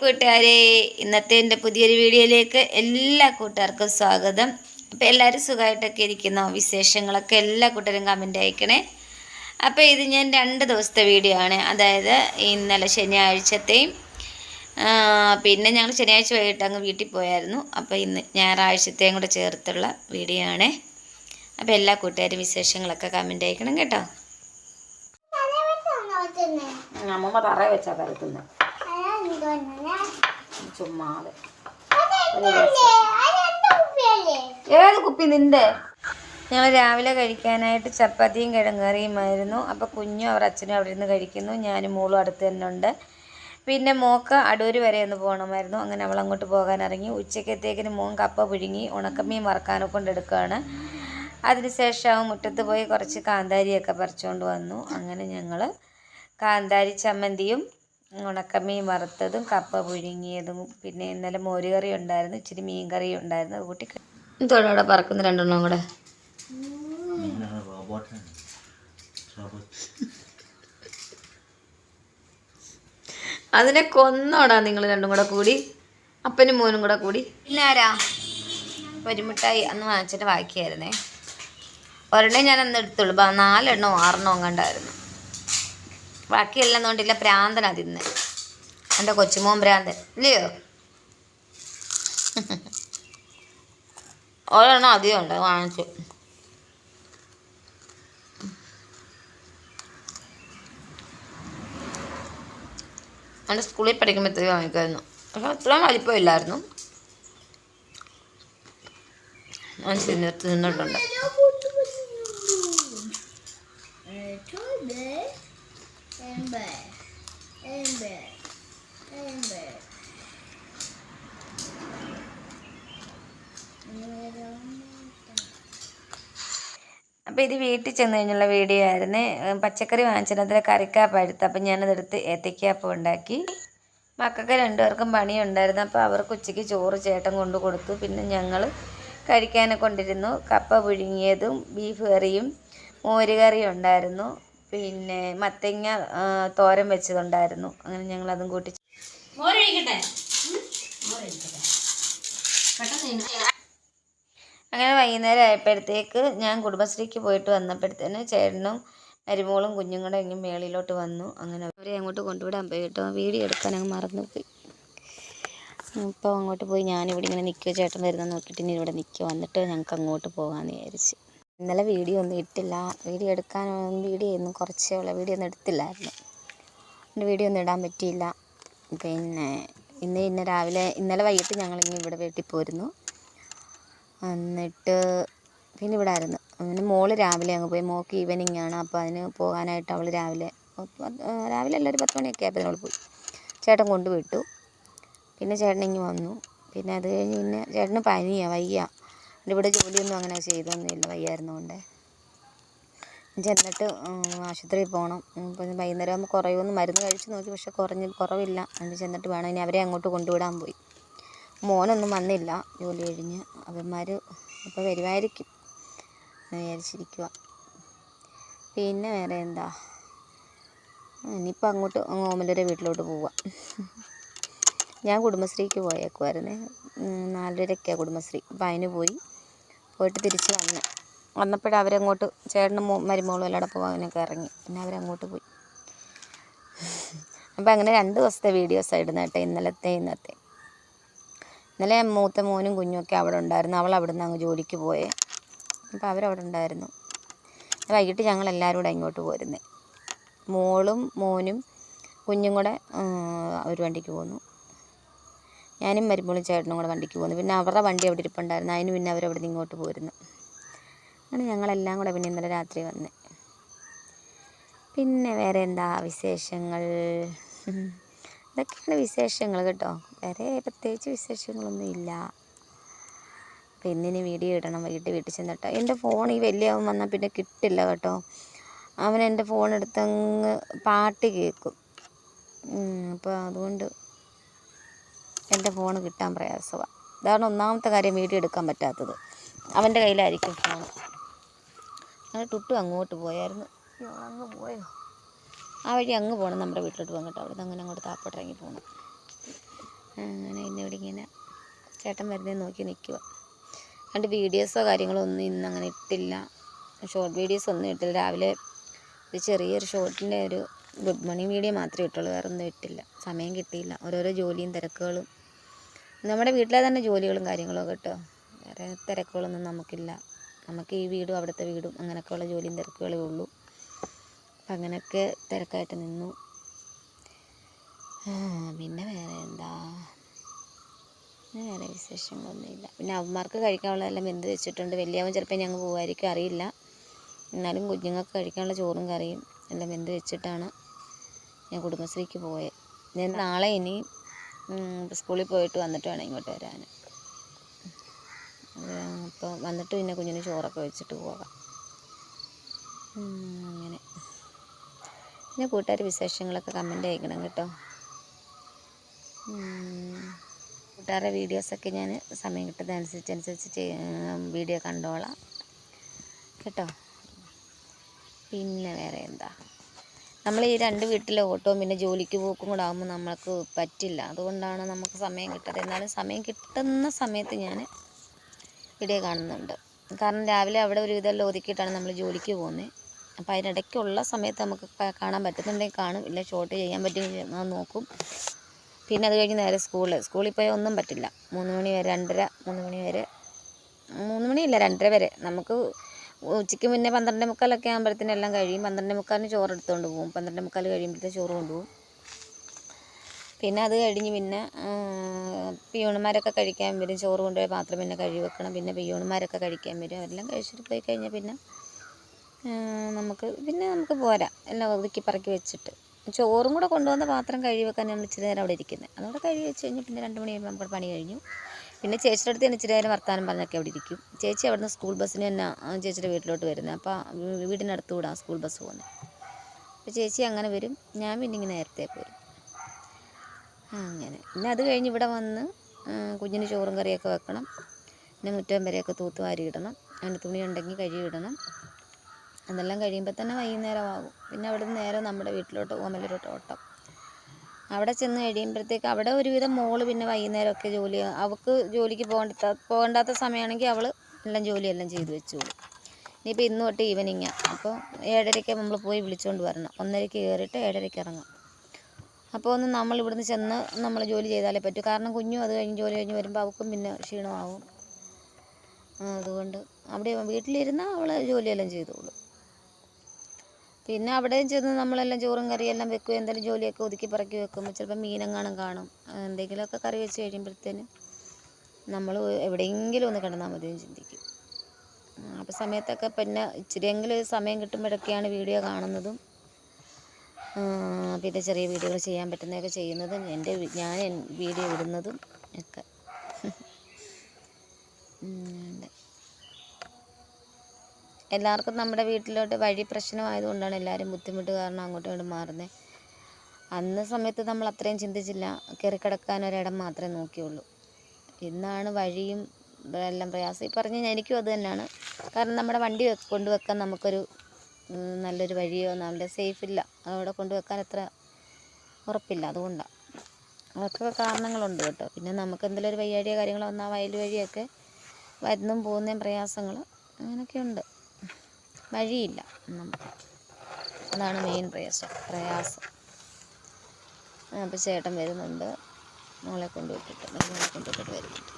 കൂട്ടുകാരെ ഇന്നത്തെ എന്റെ പുതിയൊരു വീഡിയോയിലേക്ക് എല്ലാ കൂട്ടുകാർക്കും സ്വാഗതം. അപ്പോൾ എല്ലാവരും സുഖമായിട്ടൊക്കെ ഇരിക്കുന്നു? വിശേഷങ്ങളൊക്കെ എല്ലാ കൂട്ടരും കമന്റ് അയക്കണേ. അപ്പോൾ ഇത് ഞാൻ രണ്ട് ദിവസത്തെ വീഡിയോ ആണ്. അതായത് ഇന്നലെ ശനിയാഴ്ചത്തെയും പിന്നെ ഞങ്ങൾ ശനിയാഴ്ച വൈകിട്ട് അങ്ങ് വീട്ടിൽ പോയായിരുന്നു. അപ്പോൾ ഇന്ന് ഞായറാഴ്ചത്തെയും കൂടെ ചേർത്തുള്ള വീഡിയോ ആണ്. അപ്പോൾ എല്ലാ കൂട്ടുകാരും വിശേഷങ്ങളൊക്കെ കമന്റ് അയക്കണം കേട്ടോ. അമ്മമ്മ തറ വെച്ചാ കരുത്തുന്നത് ചുമ്മാതെ. ഏത് കുപ്പി നിന്റെ? ഞങ്ങൾ രാവിലെ കഴിക്കാനായിട്ട് ചപ്പാത്തിയും കിഴങ്ങറിയുമായിരുന്നു. അപ്പോൾ കുഞ്ഞും അവർ അച്ഛനും അവിടെ ഇരുന്ന് കഴിക്കുന്നു. ഞാനും മോളും അടുത്ത് തന്നെ ഉണ്ട്. പിന്നെ മോക്ക അടൂർ വരെ ഒന്ന് പോകണമായിരുന്നു. അങ്ങനെ അവൾ അങ്ങോട്ട് പോകാൻ ഇറങ്ങി. ഉച്ചക്കത്തേക്കിന് മോൻ കപ്പ പുഴുങ്ങി ഉണക്കമീൻ വറക്കാനൊക്കെ കൊണ്ടെടുക്കുകയാണ് അതിനുശേഷം മുറ്റത്ത് പോയി കുറച്ച് കാന്താരിയൊക്കെ പറിച്ചുകൊണ്ട് വന്നു. അങ്ങനെ ഞങ്ങൾ കാന്താരി ചമ്മന്തിയും ഉണക്കമീൻ വറുത്തതും കപ്പ പുഴുങ്ങിയതും പിന്നെ ഇന്നലെ മോരുകറി ഉണ്ടായിരുന്നു ഇച്ചിരി മീൻ കറി ഉണ്ടായിരുന്നു അത് കൂട്ടി എന്തോടെ പറക്കുന്ന രണ്ടെണ്ണം കൂടെ? അതിനെ കൊന്നോടാ നിങ്ങൾ രണ്ടും കൂടെ കൂടി അപ്പനും മോനും കൂടെ കൂടി. പിന്നെ ആരാ പരിമിട്ടായി അന്ന് വാങ്ങിച്ചിട്ട് ബാക്കിയായിരുന്നേ ഒരെണ്ണം ഞാൻ അന്ന് എടുത്തുള്ളൂ നാലെണ്ണോ ആറെണ്ണോ കണ്ടായിരുന്നു ബാക്കിയെല്ലാം കൊണ്ടില്ല പ്രാന്തനാ തിന്നെ. എന്റെ കൊച്ചുമോൻ ഭ്രാന്തൻ ഇല്ലയോ? ഒരെണ്ണം അധികം ഉണ്ട് വാങ്ങിച്ചു. എന്റെ സ്കൂളിൽ പഠിക്കുമ്പോഴത്തേക്ക് വാങ്ങിക്കുമായിരുന്നു പക്ഷെ അത്രയും വലിപ്പമില്ലായിരുന്നു. ഞാൻ തിന്ന് തിന്നിട്ടുണ്ട് അപ്പോൾ ഇത് വീട്ടിൽ ചെന്ന് കഴിഞ്ഞുള്ള വീഡിയോ ആയിരുന്നു. പച്ചക്കറി വാങ്ങിച്ചതിനകത്ത് കറിക്കാപ്പ് എടുത്ത് അപ്പം ഞാനതെടുത്ത് ഏത്തയ്ക്കാപ്പ് ഉണ്ടാക്കി. മക്കൾക്ക് രണ്ടുപേർക്കും പണിയുണ്ടായിരുന്നു. അപ്പോൾ അവർക്ക് ഉച്ചയ്ക്ക് ചോറ് ചേട്ടൻ കൊണ്ടു കൊടുത്തു. പിന്നെ ഞങ്ങൾ കഴിക്കാനെ കൊണ്ടിരുന്നു. കപ്പ പുഴുങ്ങിയതും ബീഫ് കറിയും മോര് കറിയും ഉണ്ടായിരുന്നു. പിന്നെ മത്തങ്ങ തോരം തോരൻ വെച്ചതുണ്ടായിരുന്നു. അങ്ങനെ ഞങ്ങൾ അതും കൂട്ടി അങ്ങനെ വൈകുന്നേരം ആയപ്പോഴത്തേക്ക് ഞാൻ കുടുംബശ്രീക്ക് പോയിട്ട് വന്നപ്പോഴത്തേന് ചേട്ടനും മരുമോളും കുഞ്ഞും കൂടെ ഇങ്ങനെ മേളിലോട്ട് വന്നു. അങ്ങനെ അവരെ അങ്ങോട്ട് കൊണ്ടുവിടാൻ പോയി കേട്ടോ. വീഡിയോ എടുക്കാൻ അങ്ങ് മറന്നുപോയി. ഇപ്പോൾ അങ്ങോട്ട് പോയി ഞാനിവിടെ ഇങ്ങനെ നിൽക്കുക ചേട്ടൻ വരുന്ന നോക്കിയിട്ട് ഇനി ഇവിടെ നിൽക്കുക വന്നിട്ട് ഞങ്ങൾക്ക് അങ്ങോട്ട് പോകാമെന്ന് വിചാരിച്ച്. ഇന്നലെ വീഡിയോ ഒന്നും ഇട്ടില്ല. വീഡിയോ എടുക്കാൻ വീഡിയോ ഒന്നും കുറച്ചേ ഉള്ളൂ. വീഡിയോ ഒന്നും എടുത്തില്ലായിരുന്നു. എന്റെ വീഡിയോ ഒന്നും ഇടാൻ പറ്റിയില്ല. പിന്നെ ഇന്ന് ഇന്ന് രാവിലെ ഇന്നലെ വൈകിട്ട് ഞങ്ങളിങ്ങനെ ഇവിടെ വീട്ടിൽ പോയിരുന്നു എന്നിട്ട് പിന്നെ ഇവിടെ ആയിരുന്നു. പിന്നെ മോൾ രാവിലെ അങ്ങ് പോയി. മോൾക്ക് ഈവനിങ് ആണ്. അപ്പോൾ അതിന് പോകാനായിട്ട് അവൾ രാവിലെ രാവിലെ അല്ല ഒരു പത്ത് മണിയൊക്കെ ആയപ്പോൾ അവൾ പോയി. ചേട്ടൻ കൊണ്ടുവിട്ടു പിന്നെ ചേട്ടൻ ഇങ്ങ് വന്നു. പിന്നെ അത് കഴിഞ്ഞ് പിന്നെ ചേട്ടന് പനിയാണ് വയ്യ. ഇവിടെ ജോലിയൊന്നും അങ്ങനെ ചെയ്തൊന്നുമില്ല വയ്യായിരുന്നുകൊണ്ട് ചെന്നിട്ട് ഉം, ആശുപത്രിയിൽ പോകണം ഇപ്പം വൈകുന്നേരം ആകുമ്പോൾ കുറയുമെന്ന് മരുന്ന് കഴിച്ച് നോക്കി പക്ഷെ കുറഞ്ഞ് കുറവില്ല. എന്നിട്ട് ചെന്നിട്ട് വേണം. ഇനി അവരെ അങ്ങോട്ട് കൊണ്ടുവിടാൻ പോയി. മോനൊന്നും വന്നില്ല ജോലി കഴിഞ്ഞ്. അവന്മാർ ഇപ്പോൾ വരുമായിരിക്കും വിചാരിച്ചിരിക്കുക പിന്നെ വേറെ എന്താ? ഇനിയിപ്പോൾ അങ്ങോട്ട് ഓമലൂരെ വീട്ടിലോട്ട് പോവാം. ഞാൻ കുടുംബശ്രീക്ക് പോയേക്കുമായിരുന്നേ നാലരയ്ക്കാണ് കുടുംബശ്രീ. അപ്പോൾ അതിന് പോയി. പോയിട്ട് തിരിച്ച് വന്ന്. വന്നപ്പോഴേ അവരങ്ങോട്ട് ചേട്ടനും മരുമോളും എല്ലാം പോകാനൊക്കെ ഇറങ്ങി പിന്നെ അവരങ്ങോട്ട് പോയി. അപ്പോൾ അങ്ങനെ രണ്ട് ദിവസത്തെ വീഡിയോസ് ഇടുന്ന കേട്ടോ ഇന്നലത്തെ ഇന്നത്തെ. ഇന്നലെ മൂത്ത മോനും കുഞ്ഞുമൊക്കെ അവിടെ ഉണ്ടായിരുന്നു. അവൾ അവിടെ നിന്ന് അങ്ങ് ജോലിക്ക് പോയേ. അപ്പോൾ അവരവിടെ ഉണ്ടായിരുന്നു. വൈകിട്ട് ഞങ്ങൾ എല്ലാവരും കൂടെ ഇങ്ങോട്ട് പോരുന്നേ. മോളും മോനും കുഞ്ഞും കൂടെ ഒരു വണ്ടിക്ക് പോന്നു. ഞാനും മരുമോളും ചേട്ടനും കൂടെ വണ്ടിക്ക് പോകുന്നു പിന്നെ അവരുടെ വണ്ടി അവിടെ ഇരിപ്പുണ്ടായിരുന്നു. അതിന് പിന്നെ അവരവിടെ നിന്ന് ഇങ്ങോട്ട് പോരുന്നു. അങ്ങനെ ഞങ്ങളെല്ലാം കൂടെ പിന്നെ ഇന്നലെ രാത്രി വന്നേ. പിന്നെ വേറെ എന്താ വിശേഷങ്ങൾ? ഇതൊക്കെയാണ് വിശേഷങ്ങൾ കേട്ടോ. വേറെ പ്രത്യേകിച്ച് വിശേഷങ്ങളൊന്നും ഇല്ല. അപ്പോൾ വീഡിയോ ഇടണം. വൈകിട്ട് വീട്ടിൽ ചെന്നിട്ട് എന്റെ ഫോൺ ഈ വലിയ അവൻ വന്നാൽ പിന്നെ കിട്ടില്ല കേട്ടോ. അവൻ എന്റെ ഫോൺ എടുത്തങ്ങ് പാട്ട് കേൾക്കും. അപ്പോൾ അതുകൊണ്ട് എന്റെ ഫോൺ കിട്ടാൻ പ്രയാസമാണ് ഇതാണ് ഒന്നാമത്തെ കാര്യം വീഡിയോ എടുക്കാൻ പറ്റാത്തത്. അവന്റെ കയ്യിലായിരിക്കും ഫോൺ അങ്ങനെ ടുട്ടു അങ്ങോട്ട് പോയായിരുന്നു. അങ്ങ് പോയോ? ആ വഴി അങ്ങ് പോകണം നമ്മുടെ വീട്ടിലോട്ട് പോകാൻ കേട്ടോ. അവിടെ നിന്ന് അങ്ങനെ അങ്ങോട്ട് താപ്പോട്ട് ഇറങ്ങി പോകണം അങ്ങനെ ഇന്ന് ഇവിടെ ഇങ്ങനെ ചേട്ടൻ വരുന്നേ നോക്കി നിൽക്കുക അതുകൊണ്ട് വീഡിയോസോ കാര്യങ്ങളോ ഒന്നും ഇന്ന് അങ്ങനെ ഇട്ടില്ല. ഷോർട്ട് വീഡിയോസ് ഒന്നും ഇട്ടില്ല. രാവിലെ ഒരു ചെറിയൊരു ഷോർട്ടിന്റെ ഒരു ഗുഡ് മോർണിംഗ് വീഡിയോ മാത്രമേ ഇട്ടുള്ളൂ. വേറെ ഒന്നും ഇട്ടില്ല. സമയം കിട്ടിയില്ല. ഓരോരോ ജോലിയും തിരക്കുകളും നമ്മുടെ വീട്ടിലെ തന്നെ ജോലികളും കാര്യങ്ങളും കേട്ടോ. വേറെ തിരക്കുകളൊന്നും നമുക്കില്ല. നമുക്ക് ഈ വീടും അവിടുത്തെ വീടും അങ്ങനെയൊക്കെയുള്ള ജോലിയും തിരക്കുകളേ ഉള്ളൂ. അങ്ങനെയൊക്കെ തിരക്കായിട്ട് നിന്നു. പിന്നെ വേറെ എന്താ? വേറെ വിശേഷങ്ങളൊന്നുമില്ല. പിന്നെ അവന്മാർക്ക് കഴിക്കാനുള്ളതെല്ലാം വെന്ത് വെച്ചിട്ടുണ്ട്. വലിയവൻ ചിലപ്പോൾ ഞങ്ങൾ പോകുമായിരിക്കും അറിയില്ല. എന്നാലും കുഞ്ഞുങ്ങൾക്ക് കഴിക്കാനുള്ള ചോറും കറിയും എല്ലാം വെന്ത് വെച്ചിട്ടാണ് ഞാൻ കുടുംബശ്രീക്ക് പോയത് ഞാൻ നാളെ ഇനി സ്കൂളിൽ പോയിട്ട് വന്നിട്ട് വേണം ഇങ്ങോട്ട് വരാൻ. അപ്പോൾ വന്നിട്ട് പിന്നെ കുഞ്ഞിന് ചോറൊക്കെ വെച്ചിട്ട് പോകാം. അങ്ങനെ. പിന്നെ കൂട്ടുകാർ വിശേഷങ്ങളൊക്കെ കമന്റ് അയക്കണം കേട്ടോ. കൂട്ടുകാരുടെ വീഡിയോസൊക്കെ ഞാൻ സമയം കിട്ടുന്നതനുസരിച്ച് അനുസരിച്ച് വീഡിയോ കണ്ടോളാം. കേട്ടോ. പിന്നെ വേറെ എന്താ? നമ്മൾ ഈ രണ്ട് വീട്ടിലെ ഓട്ടവും പിന്നെ ജോലിക്ക് പോക്കും കൂടെ ആകുമ്പോൾ നമ്മൾക്ക് പറ്റില്ല. അതുകൊണ്ടാണ് നമുക്ക് സമയം കിട്ടാതെ എന്നാലും സമയം കിട്ടുന്ന സമയത്ത് ഞാൻ വീഡിയോ കാണുന്നുണ്ട്. കാരണം രാവിലെ അവിടെ ഒരു വിധം ഒതുക്കിയിട്ടാണ് നമ്മൾ ജോലിക്ക് പോകുന്നത് അപ്പോൾ അതിനിടയ്ക്കുള്ള സമയത്ത് നമുക്ക് കാണാൻ പറ്റുന്നുണ്ടെങ്കിൽ കാണും. ഇല്ല ഷോർട്ട് ചെയ്യാൻ പറ്റുമെങ്കിൽ നോക്കും. പിന്നെ അത് കഴിഞ്ഞ് നേരെ സ്കൂളിൽ സ്കൂളിൽ പോയാൽ ഒന്നും പറ്റില്ല. മൂന്ന് മണി വരെ രണ്ടര മൂന്ന് മണി വരെ മൂന്ന് മണിയില്ല രണ്ടര വരെ. നമുക്ക് ഉച്ചയ്ക്ക് മുന്നേ പന്ത്രണ്ട് മുക്കാലൊക്കെ ആകുമ്പോഴത്തേനും എല്ലാം കഴിയും. പന്ത്രണ്ട് മുക്കാലിന് ചോറ് എടുത്തുകൊണ്ട് പോകും. പന്ത്രണ്ട് മുക്കാൽ കഴിയുമ്പോഴത്തേ ചോറ് കൊണ്ടുപോകും. പിന്നെ അത് കഴിഞ്ഞ് പിന്നെ പിയൂണന്മാരൊക്കെ കഴിക്കാൻ വരും. ചോറ് കൊണ്ടുപോയി പാത്രം പിന്നെ കഴുകി വെക്കണം. പിന്നെ പിയൂണന്മാരൊക്കെ കഴിക്കാൻ വരും. അവരെല്ലാം കഴിച്ചിട്ട് പോയി കഴിഞ്ഞാൽ പിന്നെ നമുക്ക് പിന്നെ നമുക്ക് പോരാ. എല്ലാം ഒതുക്കി പറക്കി വെച്ചിട്ട്. ചോറും കൂടെ കൊണ്ടുവന്ന പാത്രം കഴുകി വെക്കാൻ നമ്മൾ ഇച്ചിരി നേരം അവിടെ ഇരിക്കുന്നത് അതുകൂടെ കഴുകി വെച്ച് കഴിഞ്ഞ് പിന്നെ രണ്ട് മണി കഴിയുമ്പോൾ നമുക്ക് പണി കഴിഞ്ഞു. പിന്നെ ചേച്ചിയുടെ അടുത്ത് ഇച്ചിരി നേരം വർത്താനം പറഞ്ഞൊക്കെ അവിടെ ഇരിക്കും. ചേച്ചി അവിടുന്ന് സ്കൂൾ ബസ്സിന് തന്നെ ചേച്ചിയുടെ വീട്ടിലോട്ട് വരുന്നത് അപ്പോൾ വീടിനടുത്ത് കൂടാ സ്കൂൾ ബസ് പോകുന്നത് അപ്പോൾ ചേച്ചി അങ്ങനെ വരും. ഞാൻ പിന്നെ ഇങ്ങനെ നേരത്തെ പോരും. അങ്ങനെ. പിന്നെ അത് കഴിഞ്ഞ് ഇവിടെ വന്ന് കുഞ്ഞിന് ചോറും കറിയൊക്കെ വെക്കണം. പിന്നെ മുറ്റം വരെയൊക്കെ തൂത്ത് വാരി ഇടണം. അതിന്റെ തുണി ഉണ്ടെങ്കിൽ കഴുകി ഇടണം. അതെല്ലാം കഴിയുമ്പോൾ തന്നെ വൈകുന്നേരമാകും പിന്നെ അവിടെ നിന്ന് നേരെ നമ്മുടെ വീട്ടിലോട്ട് ഓമലൂരോട്ട് ഓട്ടം. അവിടെ ചെന്ന് കഴിയുമ്പോഴത്തേക്ക് അവിടെ ഒരുവിധം മോൾ പിന്നെ വൈകുന്നേരമൊക്കെ ജോലി അവൾക്ക് ജോലിക്ക് പോകണ്ട പോകണ്ടാത്ത സമയമാണെങ്കിൽ അവൾ എല്ലാം ജോലിയെല്ലാം ചെയ്തു വെച്ചോളും. ഇനിയിപ്പോൾ ഇന്ന് തൊട്ട് ഈവനിങ്ങാണ് അപ്പോൾ ഏഴരയ്ക്ക് നമ്മൾ പോയി വിളിച്ചുകൊണ്ട് വരണം. ഒന്നരയ്ക്ക് കയറിയിട്ട് ഏഴരയ്ക്ക് ഇറങ്ങാം. അപ്പോൾ ഒന്ന് നമ്മൾ ഇവിടുന്ന് ചെന്ന് നമ്മൾ ജോലി ചെയ്താലേ പറ്റൂ. കാരണം കുഞ്ഞും അത് കഴിഞ്ഞ് ജോലി കഴിഞ്ഞ് വരുമ്പോൾ അവൾക്കും പിന്നെ ക്ഷീണമാവും. അതുകൊണ്ട് അവിടെ വീട്ടിലിരുന്നാൽ അവൾ ജോലിയെല്ലാം ചെയ്തോളും. പിന്നെ അവിടെയും ചെന്ന് നമ്മളെല്ലാം ചോറും കറിയെല്ലാം വെക്കും എന്തെങ്കിലും ജോലിയൊക്കെ ഒതുക്കി പറക്കി വെക്കുമ്പോൾ ചിലപ്പോൾ മീനെങ്ങാനും കാണും. എന്തെങ്കിലുമൊക്കെ കറി വെച്ച് കഴിയുമ്പോഴത്തേന് നമ്മൾ എവിടെയെങ്കിലും ഒന്ന് കിടന്നാൽ മതിയെന്ന് ചിന്തിക്കും. അപ്പോൾ സമയത്തൊക്കെ പിന്നെ ഇച്ചിരിയെങ്കിലും സമയം കിട്ടുമ്പോഴൊക്കെയാണ് വീഡിയോ കാണുന്നതും പിന്നെ ചെറിയ വീഡിയോകൾ ചെയ്യാൻ പറ്റുന്നതൊക്കെ ചെയ്യുന്നതും എന്റെ ഞാൻ വീഡിയോ ഇടുന്നതും ഒക്കെ. എല്ലാവർക്കും നമ്മുടെ വീട്ടിലോട്ട് വഴി പ്രശ്നമായതുകൊണ്ടാണ് എല്ലാവരും ബുദ്ധിമുട്ട് കാരണം അങ്ങോട്ടും ഇങ്ങോട്ടും മാറുന്നത് അന്ന് സമയത്ത് നമ്മൾ അത്രയും ചിന്തിച്ചില്ല. കയറിക്കിടക്കാൻ ഒരിടം മാത്രമേ നോക്കിയുള്ളൂ. ഇന്നാണ് വഴിയും എല്ലാം പ്രയാസം. ഈ പറഞ്ഞ എനിക്കും അത് തന്നെയാണ്. കാരണം നമ്മുടെ വണ്ടി കൊണ്ടുവെക്കാൻ നമുക്കൊരു നല്ലൊരു വഴിയോ നല്ല സേഫ് ഇല്ല. അവിടെ കൊണ്ടുവെക്കാൻ അത്ര ഉറപ്പില്ല. അതുകൊണ്ടാണ് അതൊക്കെ കാരണങ്ങളുണ്ട് കേട്ടോ. പിന്നെ നമുക്ക് എന്തെങ്കിലും ഒരു വയ്യാഴിയോ കാര്യങ്ങളോ വന്നാൽ വയൽ വഴിയൊക്കെ വരുന്നും പോകുന്നതും പ്രയാസങ്ങൾ അങ്ങനെയൊക്കെ ഉണ്ട് വഴിയില്ല. അതാണ് മെയിൻ പ്രയാസം. പ്രയാസം. അപ്പോൾ ചേട്ടൻ വരുന്നുണ്ട്. മോളെ കൊണ്ടുവിട്ടിട്ട്. മോളെ കൊണ്ടുവിട്ടിട്ട് വരുന്നുണ്ട്.